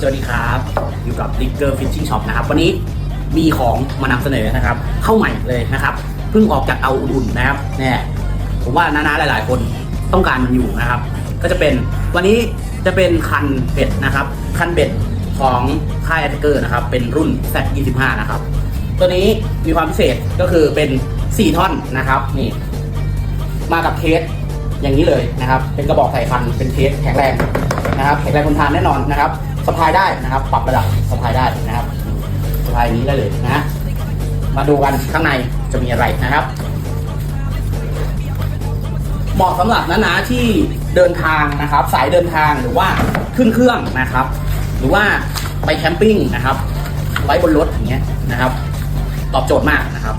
สวัสดีครับ อยู่กับ Licker Fishing Shop นะครับ วันนี้มีของมานำเสนอนะครับ เข้าใหม่เลยนะครับ เพิ่งออกจากเตาอุ่นๆนะครับเนี่ยผมว่าน้าๆหลาย ๆ คนต้องการมันอยู่นะครับ ก็จะเป็นวันนี้จะเป็นคันเบ็ดนะครับ คันเบ็ดของค่าย a อ t เกอร์นะครับ เป็นรุ่น Z25 นะครับ ตัวนี้มีความพิเศษก็คือเป็น 4 ท่อนนะครับนี่ มากับเคสอย่างนี้เลยนะครับ เป็นกระบอกใส่คันเป็นเคสแข็งแรงนะครับแข็งแรงทนทานแน่นอนนะครับ สะพายได้นะครับ ปรับระดับสะพายได้นะครับสะพายนี้ได้เลยนะ มาดูกันข้างในจะมีอะไรนะครับ เหมาะสำหรับน้าๆที่เดินทางนะครับ สายเดินทางหรือว่าขึ้นเครื่องนะครับ หรือว่าไปแคมปิ้งนะครับ ไว้บนรถอย่างเงี้ยนะครับ ตอบโจทย์มากนะครับ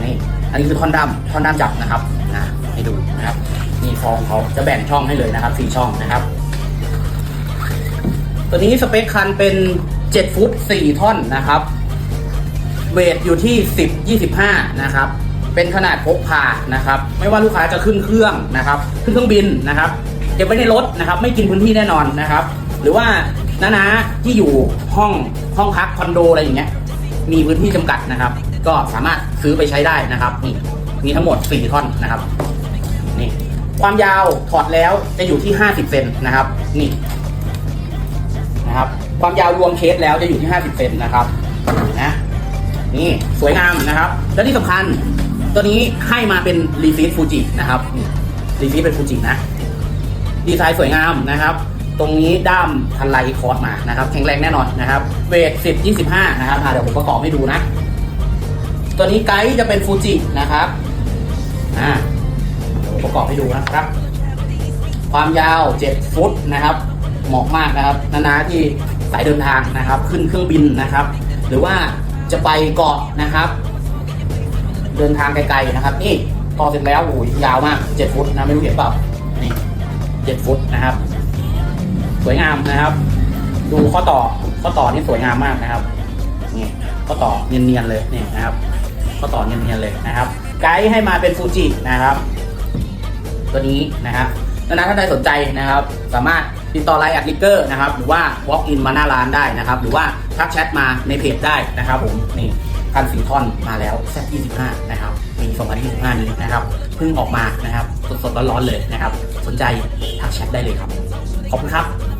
นี่อันนี้คือท่อนด้ามท่อนด้ามจับนะครับนะให้ดูนะครับนี่ฟองเขาจะแบ่งช่องให้เลยนะครับสี่ช่องนะครับ ตัวนี้สเปคคันเป็น 7 ฟุต 4 ท่อนนะครับ เวทอยู่ที่ 10 25 นะครับ เป็นขนาดพกพานะครับ ไม่ว่าลูกค้าจะขึ้นเครื่องนะครับ ขึ้นเครื่องบินนะครับ เก็บไว้ในรถนะครับ ไม่กินพื้นที่แน่นอนนะครับ หรือว่าน้าๆที่อยู่ห้องห้องพักคอนโดอะไรอย่างเงี้ย มีพื้นที่จำกัดนะครับ ก็สามารถซื้อไปใช้ได้นะครับนี่มีทั้งหมด 4 ท่อนนะครับนี่ความยาวถอดแล้วจะอยู่ที่ 50 เซนนะครับ นี่ ความยาวรวมเคสแล้วจะอยู่ที่ 50 เซนนะครับนะนี่สวยงามนะครับ และที่สำคัญตัวนี้ให้มาเป็นรีฟีดฟูจินะครับรีฟีดเป็นฟูจินะดีไซน์สวยงามนะครับ ตรงนี้ด้ามทันไลคอร์สมานะครับแข็งแรงแน่นอนนะครับเวท10 25 นะครับเดี๋ยวผมประกอบให้ดูนะ ตัวนี้ไกด์จะเป็นฟูจินะครับอ่าประกอบให้ดูนะครับ ความยาว 7 ฟุตนะครับเหมาะมากนะครับ นาๆที่ สายเดินทางนะครับ ขึ้นเครื่องบินนะครับ หรือว่าจะไปเกาะนะครับ เดินทางไกลๆนะครับ นี่ต่อเสร็จแล้วโอ้ยยาวมาก7ฟุตนะไม่รู้เห็นเปล่านี่7ฟุตนะครับ สวยงามนะครับ ดูข้อต่อข้อต่อนี่สวยงามมากนะครับนี่ข้อต่อเนียนๆเลยนี่นะครับข้อต่อเนียนๆเลยนะครับ ไกด์ให้มาเป็นฟูจินะครับ ตัวนี้นะครับดังนั้นถ้าใครสนใจนะครับ สามารถ ติดต่อไลน์แอดลิเกอร์นะครับหรือว่า walk in มาหน้าร้านได้นะครับ หรือว่าทักแชทมาในเพจได้นะครับผมนี่กันสิงท่อนมาแล้วแซ25 นะครับปี2025 นี้นะครับเพิ่งออกมานะครับ สดๆร้อนๆเลยนะครับ สนใจทักแชทได้เลยครับ ขอบคุณครับ